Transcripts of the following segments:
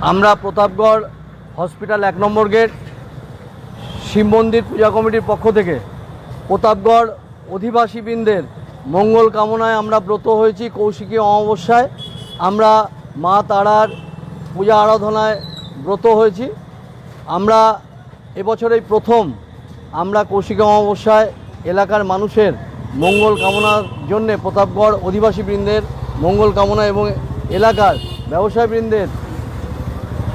আমরা প্রতাপগড় হসপিটাল এক নম্বর গেট, শিব মন্দির পূজা কমিটির পক্ষ থেকে প্রতাপগড় অধিবাসীবৃন্দের মঙ্গল কামনায় আমরা ব্রত হয়েছি কৌশিকী অমাবস্যায়। আমরা মা তারার পূজা আরাধনায় ব্রত হয়েছি। আমরা এবছরেই প্রথম আমরা কৌশিকী অমাবস্যায় এলাকার মানুষের মঙ্গল কামনার জন্যে প্রতাপগড় অধিবাসীবৃন্দের মঙ্গল কামনা এবং এলাকার ব্যবসায়ীবৃন্দের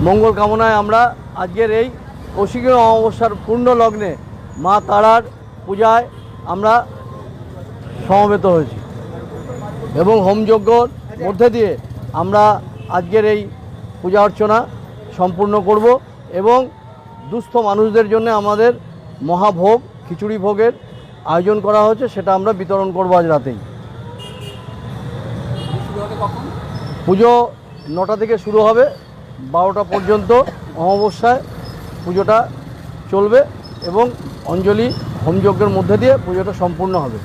মঙ্গল কামনায় আমরা আজকের এই কৌশিকী অমাবস্যার পূর্ণ লগ্নে মা তারার পূজায় আমরা সমবেত হয়েছি। এবং হোমযজ্ঞর মধ্যে দিয়ে আমরা আজকের এই পূজা অর্চনা সম্পূর্ণ করব এবং দুস্থ মানুষদের জন্য আমাদের মহাভোগ খিচুড়ি ভোগের আয়োজন করা হয়েছে সেটা আমরা বিতরণ করব আজ রাতেই। পুজো নটা থেকে শুরু হবে। বারোটা পর্যন্ত অমাবস্যায় পুজোটা চলবে এবং অঞ্জলি হোমযজ্ঞের মধ্যে দিয়ে পুজোটা সম্পূর্ণ হবে।